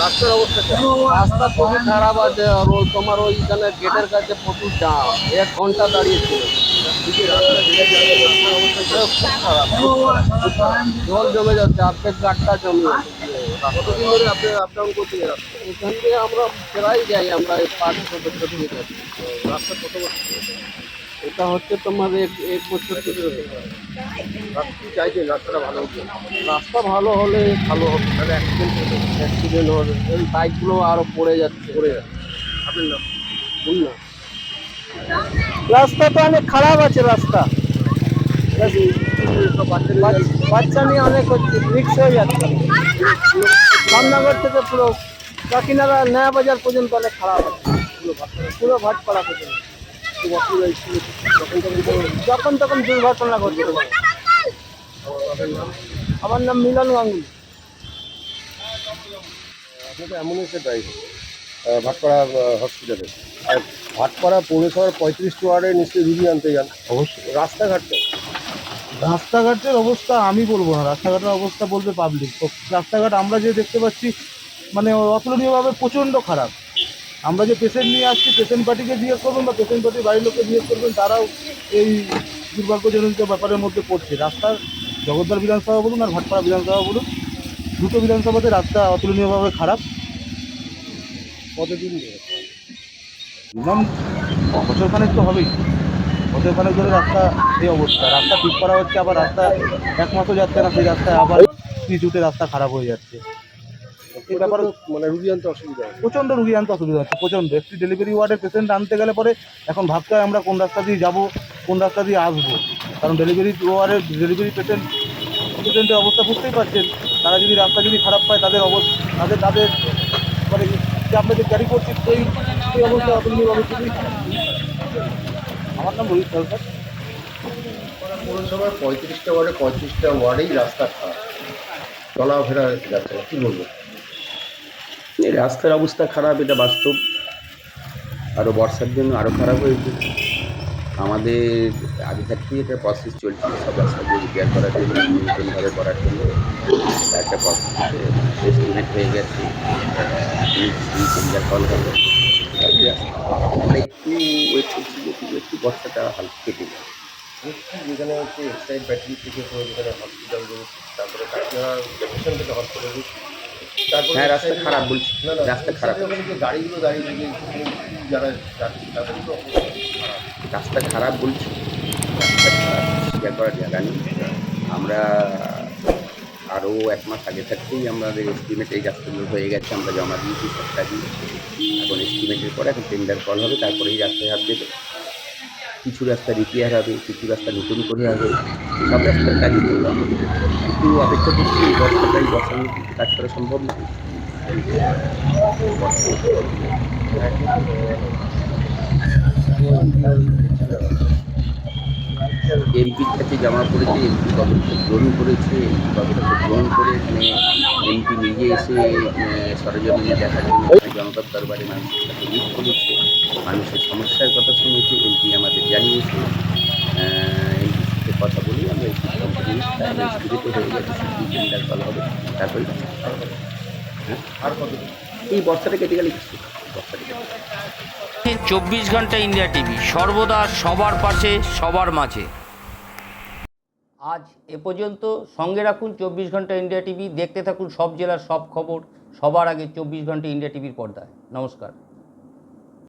রাস্তার অবস্থা রাস্তা খুবই খারাপ আছে আর ওই তোমার ওইখানে গেটের কাছে প্রচুর জাম। এক ঘণ্টা দাঁড়িয়েছিল। জল জমে যাচ্ছে অর্ধেক গাড়টা জমে কতদিন ধরে আপনি আপ ডাউন করছেন? এখান থেকে আমরা প্রায় যাই, আমরা পাঁচ বছর যাই। রাস্তা কত বছর? ধরে? এটা হচ্ছে তোমার এক বছর চাইছেন রাস্তাটা ভালো হোক রাস্তা ভালো হলে ভালো হবে তাহলে অ্যাক্সিডেন্ট হতো অ্যাক্সিডেন্ট হবে। এই বাইকগুলো আরও পড়ে যাচ্ছে। পড়ে যাচ্ছে। আপনার নাম? ভুল না রাস্তা তো অনেক খারাপ আছে রাস্তা। বাচ্চা নিয়ে অনেক হচ্ছে রিক্স হয়ে যাচ্ছে। রামনগর থেকে পুরো কাকিনাড়া নয়া বাজার পর্যন্ত অনেক খারাপ আছে। পুরো ভাটপাড়া পর্যন্ত। যখন তখন দুর্ঘটনা আপনার আমার নাম মিলন গাঙ্গুলি। আপনি তো অ্যাম্বুলেন্সের ড্রাইভার ভাটপাড়া হসপিটালে আর ভাটপাড়া পৌরসভার পঁয়ত্রিশ ওয়ার্ডে নিশ্চয়ই রুগী আনতে যান। অবশ্যই। রাস্তাঘাটটা রাস্তাঘাটের অবস্থা আমি বলব না। রাস্তাঘাটের অবস্থা বলবে পাবলিক রাস্তাঘাট আমরা যে দেখতে পাচ্ছি মানে অতুলনীয়ভাবে প্রচণ্ড খারাপ। আমরা যে পেশেন্ট নিয়ে আসছি পেশেন্ট পার্টিকে জিজ্ঞেস করবেন বা পেশেন্ট পার্টির বাড়ির লোককে জিজ্ঞেস করবেন, তারাও এই দুর্ভাগ্যজনক ব্যাপারের মধ্যে পড়ছে। রাস্তার জগদ্দার বিধানসভা বলুন আর ভাটপাড়া বিধানসভা বলুন, দুটো বিধানসভাতে রাস্তা অতুলনীয়ভাবে খারাপ। কতদিন মিনিমাম বছরখানেক তো হবেই। বছরখানেক ধরে রাস্তা এই অবস্থা। রাস্তা ঠিক করা হচ্ছে, আবার রাস্তা এক মাসও যাচ্ছে না, সেই রাস্তায় আবার কিছুতে রাস্তা খারাপ হয়ে যাচ্ছে। এই ব্যাপারে মানে রুগী আনতে অসুবিধা হয় প্রচণ্ড রুগী আনতে অসুবিধা হচ্ছে প্রচণ্ড। একটি ডেলিভারি ওয়ার্ডের পেশেন্ট আনতে গেলে পরে এখন ভাবতে হয় আমরা কোন রাস্তা দিয়ে যাব কোন রাস্তা দিয়ে আসব। কারণ ডেলিভারি ওয়ার্ডের ডেলিভারি পেশেন্ট পেশেন্টের অবস্থা বুঝতেই পারছেন। তারা যদি রাস্তা যদি খারাপ পায় তাদের অবস্থা তাদের তাদের মানে আমরা যে ক্যারি করছি সেই সেই অবস্থা খারাপ। আমার নাম রোহিত সরকার। পৌরসভার পঁয়ত্রিশটা ওয়ার্ডে পঁয়ত্রিশটা ওয়ার্ডেই রাস্তা খারাপ। চলাফেরা যাচ্ছে কী বলব? রাস্তার অবস্থা খারাপ, এটা বাস্তব। আরও বর্ষার জন্য আরও খারাপ হয়েছে। আমাদের আগে থাকতেই একটা প্রসেস চলছিল সব রাস্তাগুলো রিপেয়ার করার জন্য নতুনভাবে করার জন্য একটা প্রসেস এস্টিমেট হয়ে গেছে। কল হবে আমরা একটু ওয়েট করছি যে একটু- বর্ষাটা হালকা কেটে যায়। যেখানে হচ্ছে এক্সাইড ব্যাটারি থেকে যেখানে হসপিটাল তারপরে কাকিনাড়া জংশন থেকে হসপিটাল রয়েছে। তারপরে হ্যাঁ রাস্তা খারাপ বলছি। রাস্তা খারাপ। ওখানে যে গাড়িগুলো দাঁড়িয়ে থাকে যারা তাদের তো রাস্তা খারাপ বলছি। স্বীকার করার জায়গা নেই। আমরা আরও এক মাস আগে থাকতেই আমাদের এস্টিমেট এই রাস্তাগুলো হয়ে গেছে আমরা জমা দিয়েছি সব কাজই এখন এস্টিমেটের পরে এখন টেন্ডার কল হবে তারপরেই রাস্তায় হাত দেবে কিছু রাস্তা রিপেয়ার হবে কিছু রাস্তা নতুন করে হবে সব রাস্তার কাজই করবে। কিন্তু অপেক্ষা করছি এই বর্ষাটা এই বর্ষার মধ্যে কাজ করা সম্ভব না। এমপির কাছে জমা পড়েছে এমপি পদক্ষেপ গ্রহণ করেছে এমপি পদক্ষেপ গ্রহণ করে এখানে এমপি নিজে এসে আহ, সরজমিনে দেখার জন্য জনতার দরবারে মানুষের সাথে মিট করেছে। মানুষের সমস্যার কথা শুনেছি এমপি আমাদের জানিয়েছে। এমপির সাথে কথা বলি আমরা এই সিদ্ধান্ত হয়ে গেছে টেন্ডার কল হবে তারপরে হ্যাঁ? আর কত এই বর্ষাটা কেটে গেলে কিছু বর্ষাটা কেটে গেলে। চব্বিশ ঘণ্টা ইন্ডিয়া টিভি সর্বদা সবার পাশে সবার মাঝে। আজ এ পর্যন্ত সঙ্গে রাখুন চব্বিশ ঘণ্টা ইন্ডিয়া টিভি দেখতে থাকুন সব জেলার সব খবর সবার আগে চব্বিশ ঘণ্টা ইন্ডিয়া টিভির পর্দায়। নমস্কার।